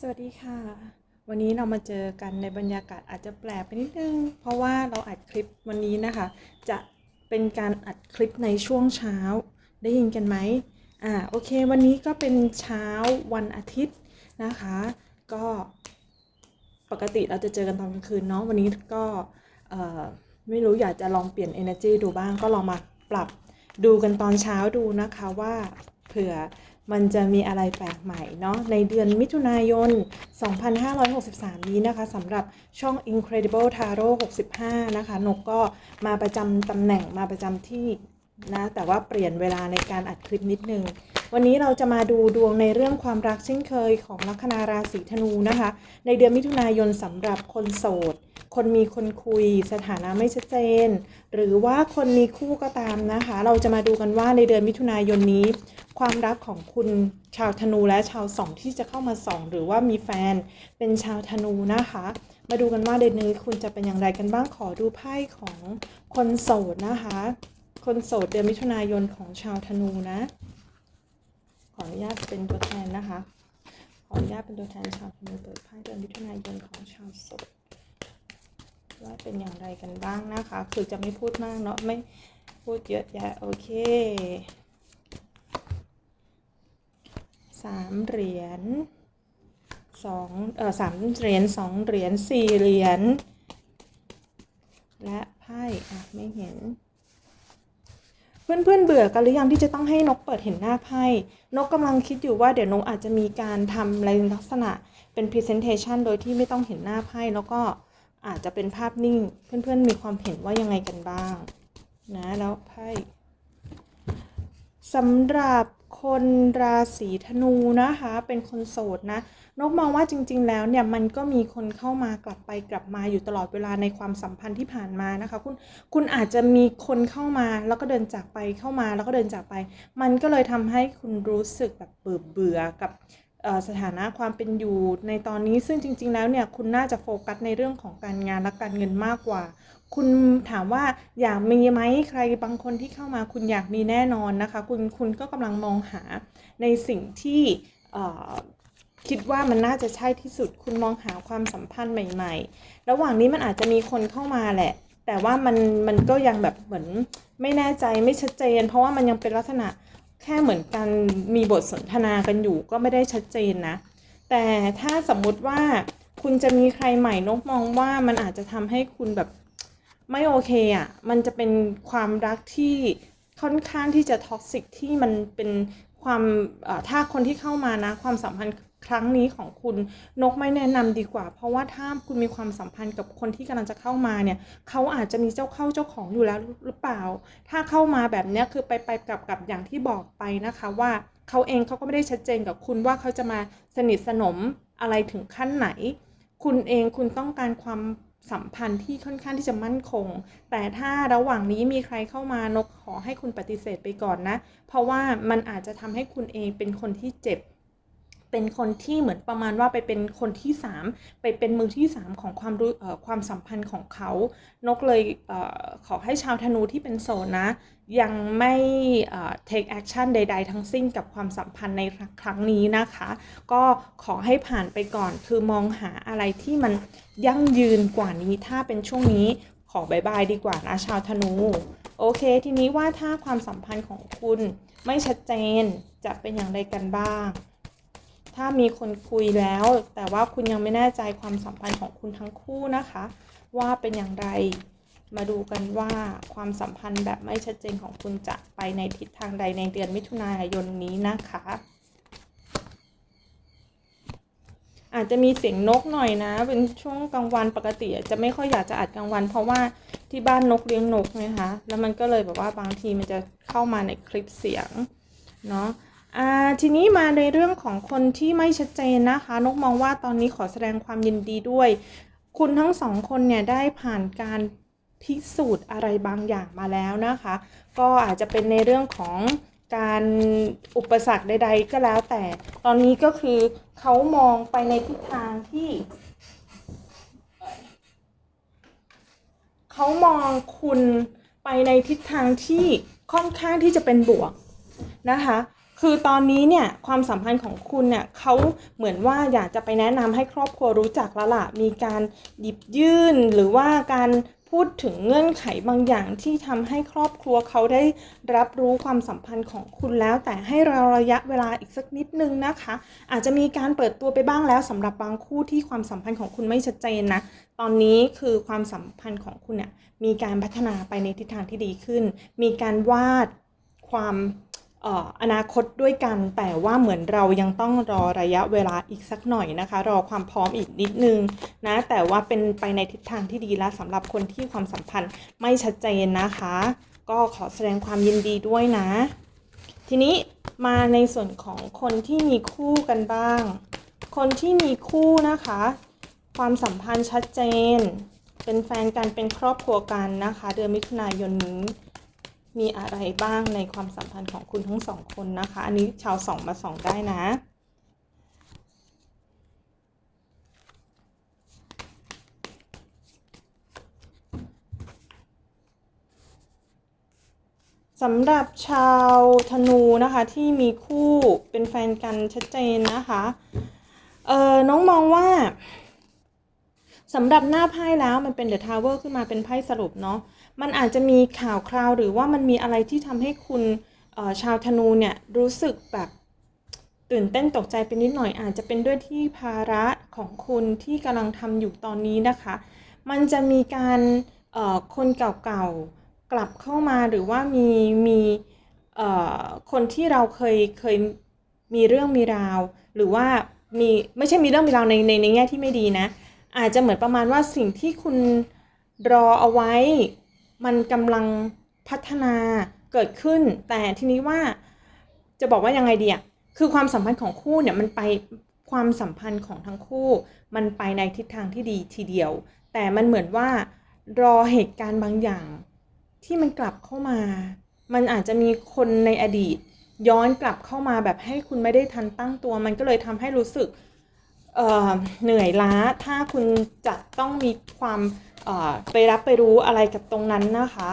สวัสดีค่ะ วันนี้เรามาเจอกันในบรรยากาศอาจจะแปลกไปนิดนึง เพราะว่าเราอัดคลิปวันนี้นะคะ จะเป็นการอัดคลิปในช่วงเช้าได้ยินกันไหมอ่าโอเค วันนี้ก็เป็นเช้าวันอาทิตย์นะคะ ก็ปกติเราจะเจอกันตอนกลางคืนเนาะวันนี้ก็ไม่รู้อยากจะลองเปลี่ยน energy ดูบ้างก็ลองมาปรับดูกันตอนเช้าดูนะคะว่าเผื่อ มันจะมีอะไรแปลกใหม่เนาะในเดือนมิถุนายน 2563 นี้นะคะสำหรับช่อง Incredible Tarot 65 นะคะนกก็มาประจำตำแหน่งมาประจำที่นะแต่ว่าเปลี่ยนเวลาในการอัดคลิปนิดนึง วันนี้เราจะมาดูดวงในเรื่องความรักเช่นเคยของลัคนาราศีธนูนะคะ ในเดือนมิถุนายนสำหรับคนโสด คนมีคนคุย สถานะไม่ชัดเจน หรือว่าคนมีคู่ก็ตามนะคะ เราจะมาดูกันว่าในเดือนมิถุนายนนี้ ความรักของคุณชาวธนูและชาวสองที่จะเข้ามาส่อง หรือว่ามีแฟนเป็นชาวธนูนะคะมาดูกันว่าเดือนนี้คุณจะเป็นอย่างไรกันบ้างขอดูไพ่ของคนโสดนะคะ คนโสดเดือนมิถุนายนของชาวธนูนะ ขออนุญาตเป็นตัวแทนนะคะ ขออนุญาตเป็นตัวแทนชาวธนูเปิดไพ่เดือนมิถุนายนของชาวโสดว่าเป็นอย่างไรกันบ้างนะคะ คือจะไม่พูดมากเนาะไม่พูดเยอะแยะโอเคสามเหรียญสองเออสามเหรียญสองเหรียญสี่เหรียญและไพ่อะไม่เห็น เพื่อนๆเบื่อกันหรือยังที่จะต้องให้นกเปิดเห็นหน้าไพ่ นกกำลังคิดอยู่ว่าเดี๋ยวนกอาจจะมีการทำอะไรลักษณะเป็น Presentation โดยที่ไม่ต้องเห็นหน้าไพ่แล้วก็อาจจะเป็นภาพนิ่ง เพื่อนๆมีความเห็นว่ายังไงกันบ้าง นะแล้วไพ่สำหรับคนราศีธนูนะคะ เป็นคนโสดนะนกมองว่าจริง ๆ แล้วเนี่ยมันก็มีคนเข้ามากลับไปกลับมาอยู่ตลอดเวลาในความสัมพันธ์ที่ผ่านมานะคะ คุณคุณอาจจะมีคนเข้ามาแล้วก็เดินจากไปเข้ามาแล้วก็เดินจากไป มันก็เลยทำให้คุณรู้สึกแบบเบื่อเบื่อกับ สถานะความเป็นอยู่ในตอนนี้ซึ่งจริง ๆ แล้วเนี่ยคุณน่าจะโฟกัสในเรื่องของการงานและการเงินมากกว่า คุณถามว่าอยากมีไหมใครบางคนที่เข้ามาคุณอยากมีแน่นอนนะคะ คุณคุณก็กำลังมองหาในสิ่งที่คิดว่ามันน่าจะใช่ที่สุด คุณมองหาความสัมพันธ์ใหม่ ๆ ระหว่างนี้มันอาจจะมีคนเข้ามาแหละ แต่ว่ามันมันก็ยังแบบเหมือนไม่แน่ใจไม่ชัดเจน เพราะว่ามันยังเป็นลักษณะ แค่เหมือนกันมีบทสนทนากันอยู่ก็ไม่ได้ชัดเจนนะ แต่ถ้าสมมุติว่าคุณจะมีใครใหม่นกมองว่ามันอาจจะทำให้คุณแบบไม่โอเคอะ มันจะเป็นความรักที่ค่อนข้างที่จะท็อกซิกที่มันเป็นความถ้าคนที่เข้ามานะ ความสัมพันธ์ ครั้งนี้ของคุณนกไม่แนะนำดีกว่า เพราะว่าถ้าคุณมีความสัมพันธ์กับคนที่กำลังจะเข้ามาเนี่ยเขาอาจจะมีเจ้าเข้าเจ้าของอยู่แล้วหรือเปล่า ถ้าเข้ามาแบบนี้คือไปไปกับกับอย่างที่บอกไปนะคะว่าเขาเองเขาก็ไม่ได้ชัดเจนกับคุณว่าเขาจะมาสนิทสนมอะไรถึงขั้นไหน คุณเองคุณต้องการความสัมพันธ์ที่ค่อนข้างที่จะมั่นคง แต่ถ้าระหว่างนี้มีใครเข้ามานกขอให้คุณปฏิเสธไปก่อนนะ เพราะว่ามันอาจจะทำให้คุณเองเป็นคนที่เจ็บ เป็นคนที่เหมือนประมาณว่าไปเป็นคนที่สามไปเป็นมือที่สามของความรู้ความสัมพันธ์ของเขา นกเลยเออขอให้ชาวธนูที่เป็นโสดนะ ยังไม่เ take action ใด ๆ ทั้งสิ้นกับความสัมพันธ์ในครั้งนี้นะคะ ก็ขอให้ผ่านไปก่อนคือมองหาอะไรที่มันยั่งยืนกว่านี้ถ้าเป็นช่วงนี้ขอบายบายดีกว่านะชาวธนู โอเค ทีนี้ว่าถ้าความสัมพันธ์ของคุณไม่ชัดเจนจะเป็นอย่างไรกันบ้าง ถ้ามีคนคุยแล้ว แต่ว่าคุณยังไม่แน่ใจความสัมพันธ์ของคุณทั้งคู่นะคะ ว่าเป็นอย่างไรมาดูกันว่าความสัมพันธ์แบบไม่ชัดเจนของคุณจะไปในทิศทางใดในเดือนมิถุนายนนี้นะคะ อาจจะมีเสียงนกหน่อยนะ เป็นช่วงกลางวันปกติจะไม่ค่อยอยากจะอัดกลางวัน เพราะว่าที่บ้านนกเลี้ยงนกนะคะแล้วมันก็เลยแบบว่าบางทีมันจะเข้ามาในคลิปเสียงเนาะ ทีนี้มาในเรื่องของคนที่ไม่ชัดเจนนะคะ นกมองว่าตอนนี้ขอแสดงความยินดีด้วย คุณทั้งสองคนเนี่ยได้ผ่านการพิสูจน์อะไรบางอย่างมาแล้วนะคะ ก็อาจจะเป็นในเรื่องของการอุปสรรคใด ๆ ก็แล้วแต่ ตอนนี้ก็คือเขามองไปในทิศทางที่เขามองคุณไปในทิศทางที่ค่อนข้างที่จะเป็นบวกนะคะ คือตอนนี้เนี่ยความสัมพันธ์ของคุณเนี่ยเขาเหมือนว่าอยากจะไปแนะนำให้ครอบครัวรู้จักแล้วละมีการหยิบยื่นหรือว่าการพูดถึงเงื่อนไขบางอย่างที่ทำให้ครอบครัวเขาได้รับรู้ความสัมพันธ์ของคุณแล้ว แต่ให้เราระยะเวลาอีกสักนิดนึงนะคะ อาจจะมีการเปิดตัวไปบ้างแล้วสำหรับบางคู่ที่ความสัมพันธ์ของคุณไม่ชัดเจนนะตอนนี้คือความสัมพันธ์ของคุณเนี่ยมีการพัฒนาไปในทิศทางที่ดีขึ้น มีการวาดความ อนาคตด้วยกันแต่ว่าเหมือนเรายังต้องรอระยะเวลาอีกสักหน่อยนะคะ รอความพร้อมอีกนิดนึงนะแต่ว่าเป็นไปในทิศทางที่ดีแล้วสำหรับคนที่ความสัมพันธ์ไม่ชัดเจนนะคะ ก็ขอแสดงความยินดีด้วยนะ ทีนี้มาในส่วนของคนที่มีคู่กันบ้าง คนที่มีคู่นะคะ ความสัมพันธ์ชัดเจน เป็นแฟนกันเป็นครอบครัวกันนะคะ เดือนมิถุนายนนี้ มีอะไรบ้างในความสัมพันธ์ของคุณทั้งสองคนนะคะ อันนี้ชาวสองมาสองได้นะสำหรับชาวธนูนะคะที่มีคู่เป็นแฟนกันชัดเจนนะคะเออน้องมองว่าสำหรับหน้าไพ่แล้วมันเป็นเดอะทาวเวอร์ขึ้นมาเป็นไพ่สรุปเนาะ มันอาจจะมีข่าวคราวหรือว่ามันมีอะไรที่ทำให้คุณชาวธนูเนี่ยรู้สึกแบบตื่นเต้นตกใจเป็นนิดหน่อยอาจจะเป็นด้วยที่ภาระของคุณที่กำลังทำอยู่ตอนนี้นะคะ มันจะมีการคนเก่าๆกลับเข้ามาหรือว่ามีมีคนที่เราเคยเคยมีเรื่องมีราว หรือว่ามีไม่ใช่มีเรื่องมีราวในในในแง่ที่ไม่ดีนะ อาจจะเหมือนประมาณว่าสิ่งที่คุณรอเอาไว้ มันกำลังพัฒนาเกิดขึ้น แต่ทีนี้ว่าจะบอกว่ายังไงดีอะคือความสัมพันธ์ของคู่เนี่ยมันไปความสัมพันธ์ของทั้งคู่ มันไปในทิศทางที่ดีทีเดียว แต่มันเหมือนว่ารอเหตุการณ์บางอย่าง ที่มันกลับเข้ามา มันอาจจะมีคนในอดีต ย้อนกลับเข้ามาแบบให้คุณไม่ได้ทันตั้งตัว มันก็เลยทำให้รู้สึก เเหนื่อยล้า ถ้าคุณจะต้องมีความไปรับไปรู้อะไรกับตรงนั้นนะคะ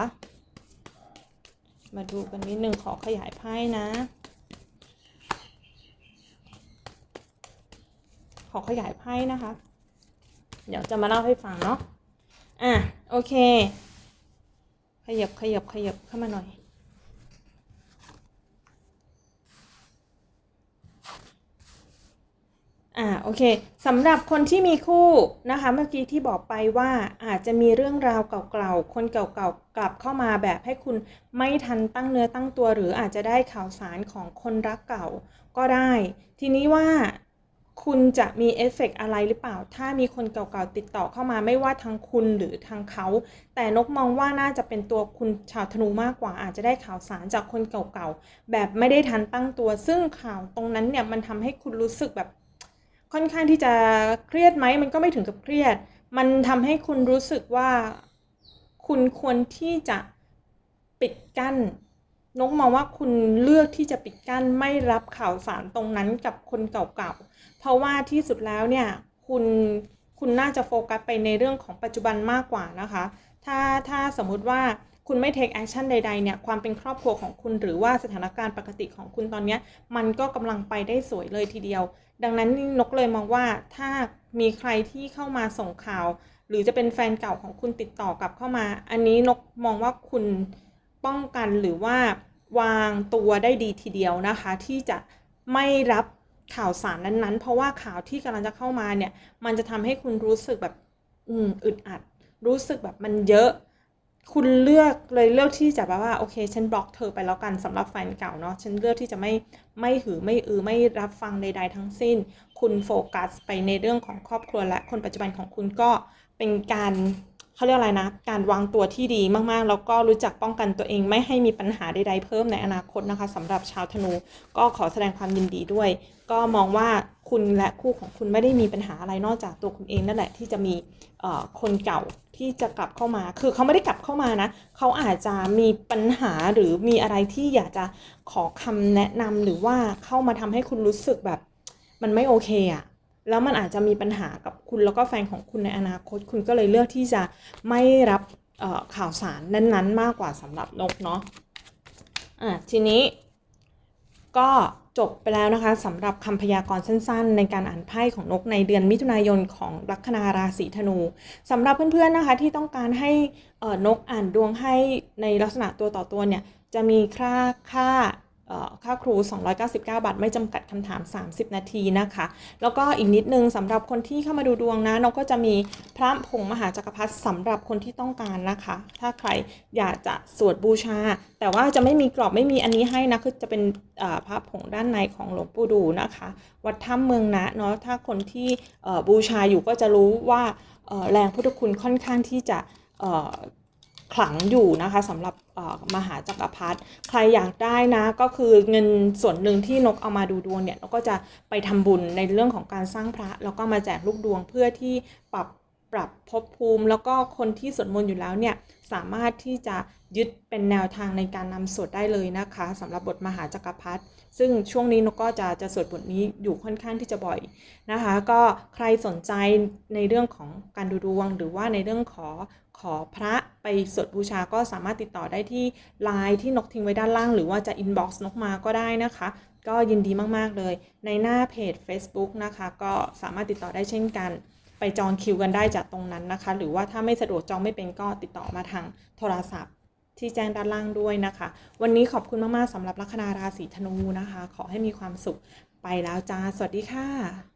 มาดูกันนิดนึงขอขยายไพ่นะ ขอขยายไพ่นะคะ เดี๋ยวจะมาเล่าให้ฟังเนาะ อะ โอเค ขยับขยับขยับเข้ามาหน่อย อ่าโอเคสำหรับคนที่มีคู่นะคะเมื่อกี้ที่บอกไปว่าอาจจะมีเรื่องราวเก่าๆ คนเก่าๆ กลับเข้ามาแบบให้คุณไม่ทันตั้งเนื้อตั้งตัว หรืออาจจะได้ข่าวสารของคนรักเก่าก็ได้ ทีนี้ว่าคุณจะมีเอฟเฟกต์อะไรหรือเปล่า ถ้ามีคนเก่าๆ ติดต่อเข้ามาไม่ว่าทางคุณหรือทางเขา แต่นกมองว่าน่าจะเป็นตัวคุณชาวธนูมากกว่า อาจจะได้ข่าวสารจากคนเก่าๆ แบบไม่ได้ทันตั้งตัว ซึ่งข่าวตรงนั้นเนี่ยมันทำให้คุณรู้สึกแบบ ค่อนข้างที่จะเครียดไหมมันก็ไม่ถึงกับเครียด มันทำให้คุณรู้สึกว่าคุณควรที่จะปิดกั้นนกมองว่าคุณเลือกที่จะปิดกั้นไม่รับข่าวสารตรงนั้นกับคนเก่าๆ เพราะว่าที่สุดแล้วเนี่ยคุณคุณน่าจะโฟกัสไปในเรื่องของปัจจุบันมากกว่านะคะ ถ้าถ้าสมมุติว่า คุณไม่ take action ใดๆเนี่ยความเป็นครอบครัวของคุณหรือว่าสถานการณ์ปกติของคุณตอนนี้มันก็กำลังไปได้สวยเลยทีเดียว ดังนั้นนกเลยมองว่าถ้ามีใครที่เข้ามาส่งข่าว หรือจะเป็นแฟนเก่าของคุณติดต่อกลับเข้ามา อันนี้นกมองว่าคุณป้องกันหรือว่าวางตัวได้ดีทีเดียวนะคะ ที่จะไม่รับข่าวสารนั้นๆ เพราะว่าข่าวที่กำลังจะเข้ามาเนี่ย มันจะทำให้คุณรู้สึกแบบ อืมอึดอัด รู้สึกแบบมันเยอะ คุณเลือกเลยเลือกที่จะแบบว่าโอเค ฉันบล็อกเธอไปแล้วกันสำหรับแฟนเก่าเนาะฉันเลือกที่จะไม่ไม่หือไม่อือไม่รับฟังใด ๆ ทั้งสิ้น คุณโฟกัสไปในเรื่องของครอบครัวและคนปัจจุบันของคุณก็เป็นการ เขาเรียกอะไรนะ การวางตัวที่ดีมากๆ แล้วก็รู้จักป้องกันตัวเองไม่ให้มีปัญหาใดๆเพิ่มในอนาคตนะคะสำหรับชาวธนู ก็ขอแสดงความยินดีด้วย ก็มองว่าคุณและคู่ของคุณไม่ได้มีปัญหาอะไรนอกจากตัวคุณเองนั่นแหละที่จะมีคนเก่าที่จะกลับเข้ามา คือเขาไม่ได้กลับเข้ามานะ เขาอาจจะมีปัญหาหรือมีอะไรที่อยากจะขอคำแนะนำหรือว่าเข้ามาทำให้คุณรู้สึกแบบ มันไม่โอเคอะ แล้วมันอาจจะมีปัญหากับคุณแล้วก็แฟนของคุณในอนาคต คุณก็เลยเลือกที่จะไม่รับข่าวสารนั้นๆ มากกว่าสำหรับนกเนาะอะทีนี้ก็จบไปแล้วนะคะสำหรับคำพยากรณ์สั้น ๆ ในการอ่านไพ่ของนกในเดือนมิถุนายนของลัคนาราศีธนูสำหรับเพื่อนๆนะคะที่ต้องการให้นกอ่านดวงให้ในลักษณะตัวต่อตัวเนี่ยจะมีค่าค่า ค่าครู 299 บาท ไม่จำกัดคำถาม 30 นาทีนะคะ แล้วก็อีกนิดนึงสำหรับคนที่เข้ามาดูดวงนะนกก็จะมีพระผงมหาจักรพรรดิสำหรับคนที่ต้องการนะคะ ถ้าใครอยากจะสวดบูชา แต่ว่าจะไม่มีกรอบไม่มีอันนี้ให้นะ คือจะเป็นพระผงด้านในของหลวงปู่ดูนะคะ วัดถ้ำเมืองนะเนาะถ้าคนที่บูชาอยู่ก็จะรู้ว่าแรงพุทธคุณค่อนข้างที่จะ ขลังอยู่นะคะสำหรับมหาจักรพรรดิใครอยากได้นะก็คือเงินส่วนหนึ่งที่นกเอามาดูดวงเนี่ยนกก็จะไปทำบุญในเรื่องของการสร้างพระ แล้วก็มาแจกลูกดวงเพื่อที่ปรับปรับภพภูมิ แล้วก็คนที่สวดมนต์อยู่แล้วเนี่ยสามารถที่จะยึดเป็นแนวทางในการนำสวดได้เลยนะคะสำหรับบทมหาจักรพรรดิซึ่งช่วงนี้นกก็จะจะสวดบทนี้อยู่ค่อนข้างที่จะบ่อยนะคะ ก็ใครสนใจในเรื่องของการดูดวง หรือว่าในเรื่องขอ ขอพระไปสวดบูชาก็สามารถติดต่อได้ที่ไลน์ที่นกทิ้งไว้ด้านล่าง หรือว่าจะอินบ็อกซ์นกมาก็ได้นะคะ ก็ยินดีมาก ๆ เลย ในหน้าเพจ Facebook นะคะ ก็สามารถติดต่อได้เช่นกัน ไปจองคิวกันได้จากตรงนั้นนะคะ หรือว่าถ้าไม่สะดวกจองไม่เป็นก็ติดต่อมาทางโทรศัพท์ที่แจ้งด้านล่างด้วยนะคะ วันนี้ขอบคุณมาก ๆสำหรับลัคนาราศีธนูนะคะ ขอให้มีความสุขไปแล้วจ้า สวัสดีค่ะ